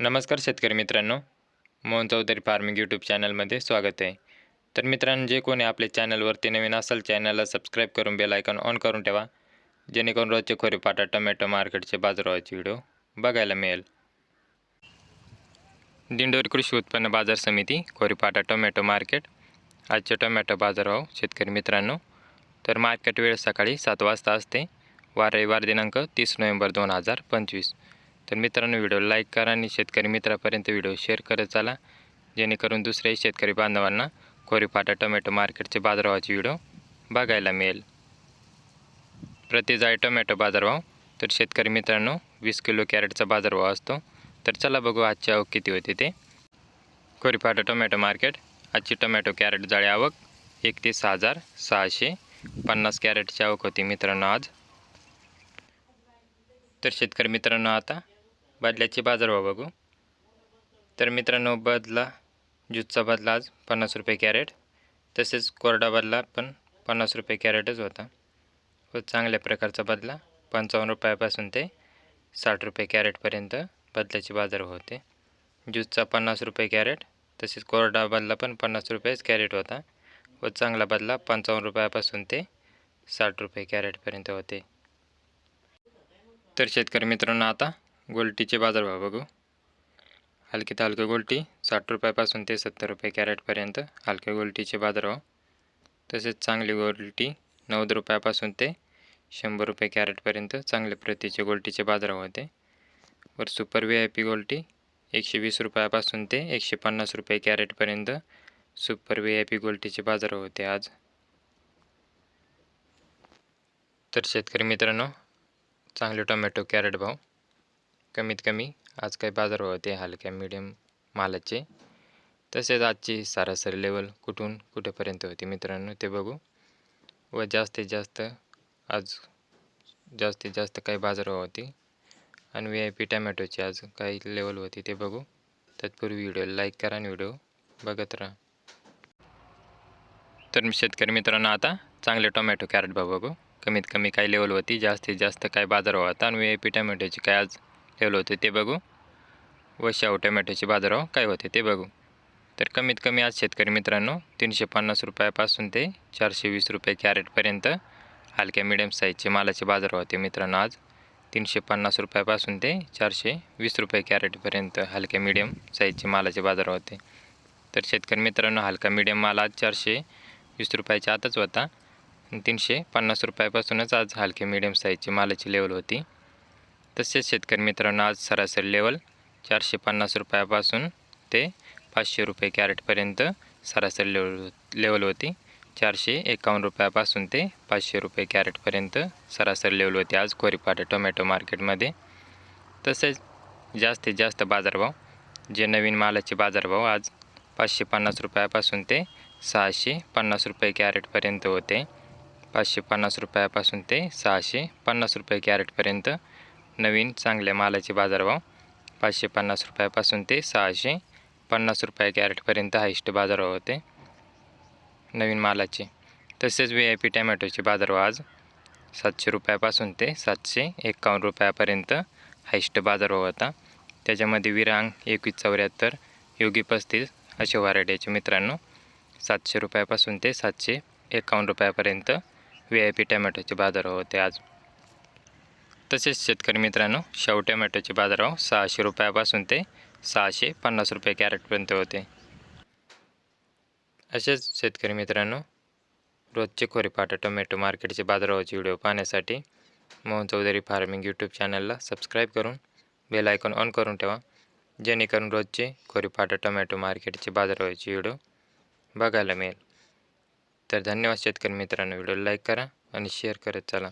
नमस्कार शेतकरी मित्रांनो. मोहन चौधरी फार्मिंग यूट्यूब चॅनलमध्ये स्वागत आहे. तर मित्रांनो जे कोणी आपल्या चॅनलवरती नवीन असेल चॅनलला सबस्क्राईब करून बेल आयकॉन ऑन करून ठेवा. जेणेकरून रोजचे खोरेपाटा टोमॅटो मार्केटचे बाजारभावाचे व्हिडिओ बघायला मिळेल. दिंडोरी कृषी उत्पन्न बाजार समिती खोरीपाटा टोमॅटो मार्केट. आजचे टोमॅटो बाजारभाव शेतकरी मित्रांनो तर मार्केट वेळ सकाळी सात वाजता असते. वार रविवार दिनांक तीस नोव्हेंबर दोन हजार पंचवीस. तर मित्रांनो व्हिडिओ लाईक करा आणि शेतकरी मित्रापर्यंत व्हिडिओ शेअर करत चाला. जेणेकरून दुसऱ्याही शेतकरी बांधवांना खोरीपाटा टोमॅटो मार्केटचे बाजारभावाचे व्हिडिओ बघायला मिळेल. प्रति जाळी टोमॅटो बाजारभाव. तर शेतकरी मित्रांनो वीस किलो कॅरेटचा बाजारभाव असतो. तर चला बघू आजची आवक किती होते ते. Khoripata tomato market. आजची टोमॅटो कॅरेट जाळी आवक एकतीस हजार सहाशे पन्नास कॅरेटची आवक होती मित्रांनो आज. तर शेतकरी मित्रांनो आता बदल्याचे बाजारभाव बघू. तर मित्रांनो बदला ज्यूसचा बदला आज पन्नास रुपये कॅरेट. तसेच कोरडा बदला पण पन्नास रुपये कॅरेटच होता. व चांगल्या प्रकारचा बदला. पंचावन्न रुपयापासून ते साठ रुपये कॅरेटपर्यंत बदल्याचे बाजार होते. ज्यूसचा पन्नास रुपये कॅरेट तसेच कोरडा बदला पण पन्नास रुपयेच कॅरेट होता. व चांगला बदला पंचावन्न रुपयापासून ते साठ रुपये कॅरेटपर्यंत होते. तर शेतकरी मित्रांनो आता गोल्टीचे बाजारभाव बघू. हलकी तर हलकी गोल्टी साठ रुपयापासून ते सत्तर रुपये कॅरेटपर्यंत हलक्या गोल्टीचे बाजारभाव तसेच चांगली गोल्टी नव्वद रुपयापासून ते शंभर रुपये कॅरेटपर्यंत चांगल्या प्रतीचे गोल्टीचे बाजारभाव होते. वर सुपर व्ही आय पी गोल्टी एकशे वीस रुपयापासून ते एकशे पन्नास रुपये कॅरेटपर्यंत सुपर व्ही आय पी गोल्टीचे बाजारभाव होते आज. तर शेतकरी मित्रांनो चांगले टोमॅटो कॅरेट भाव. कमीत कमी आज काही बाजारभाव होते हलक्या मिडियम मालाचे. तसेच आजची सरासरी लेवल कुठून कुठेपर्यंत होती मित्रांनो ते बघू. व जास्तीत जास्त आज जास्तीत जास्त काही बाजारभाव होती. आणि व्ही आय पी टमॅटोची आज काही लेवल होती ते बघू. तत्पूर्वी व्हिडिओ लाईक करा आणि व्हिडिओ बघत राहा. तर शेतकरी मित्रांनो आता चांगले टोमॅटो कॅरेट भाव बघू. कमीत कमी काय लेवल होती जास्तीत जास्त काय बाजार होता. आणि व्ही आय पी टमॅटोची काय आज लेवल होते ते बघू. व शाहू टोमॅटोचे बाजारभाव काय होते ते बघू. तर कमीत कमी आज शेतकरी मित्रांनो तीनशे पन्नास रुपयापासून ते चारशे वीस रुपये कॅरेटपर्यंत हलक्या मिडियम साईजचे मालाचे बाजार होते मित्रांनो आज. तीनशे पन्नास रुपयापासून ते चारशे वीस रुपये कॅरेटपर्यंत हलक्या मिडियम साईजचे मालाचे बाजार होते. तर शेतकरी मित्रांनो हलका मिडियम माल आज चारशे वीस रुपयाच्या आतच होता. तीनशे पन्नास रुपयापासूनच आज हलके मिडियम साईजची मालाची लेवल होती. तसेच शेतकरी मित्रांनो आज सरासरी लेवल चारशे पन्नास रुपयापासून ते पाचशे रुपये कॅरेटपर्यंत सरासरी लेवल लेवल होती. चारशे एकावन्न रुपयापासून ते पाचशे रुपये कॅरेटपर्यंत सरासरी लेवल होती. आज कोरीपाटा टोमॅटो मार्केटमध्ये तसेच जास्तीत जास्त बाजारभाव जे नवीन मालाचे बाजारभाव आज पाचशे पन्नास रुपयापासून ते सहाशे पन्नास रुपये कॅरेटपर्यंत होते. पाचशे पन्नास रुपयापासून ते सहाशे पन्नास रुपये कॅरेटपर्यंत नवीन चांगल्या मालाचे बाजारभाव पाचशे पन्नास रुपयापासून ते सहाशे पन्नास रुपये कॅरेटपर्यंत हायस्ट बाजारभाव होते. नवीन मालाचे. तसेच व्ही आय पी टॅमॅटोचे बाजारभाव आज सातशे रुपयापासून ते सातशे एकावन्न रुपयापर्यंत हायस्ट बाजारभाव होता. त्याच्यामध्ये विरांग एकवीस चौऱ्याहत्तर योगी पस्तीस असे व्हरायटीचे मित्रांनो सातशे रुपयापासून ते सातशे एकावन्न रुपयापर्यंत व्ही आय पी टॅमॅटोचे बाजारभाव होते आज. तसेच शेतकरी मित्रांनो शाहू टोमॅटोचे बाजारभाव सहाशे रुपयापासून ते सहाशे पन्नास रुपये कॅरेटपर्यंत होते. असेच शेतकरी मित्रांनो रोजचे खोरेपाटा टोमॅटो मार्केटचे बाजारभावाचे व्हिडिओ पाहण्यासाठी मोहन चौधरी फार्मिंग यूट्यूब चॅनलला सबस्क्राईब करून बेल आयकॉन ऑन करून ठेवा जेणेकरून रोजचे खोरीपाटा टोमॅटो मार्केटचे बाजारभावाचे व्हिडिओ बघायला मिळेल. तर धन्यवाद शेतकरी मित्रांनो व्हिडिओ लाईक करा आणि शेअर करत चला.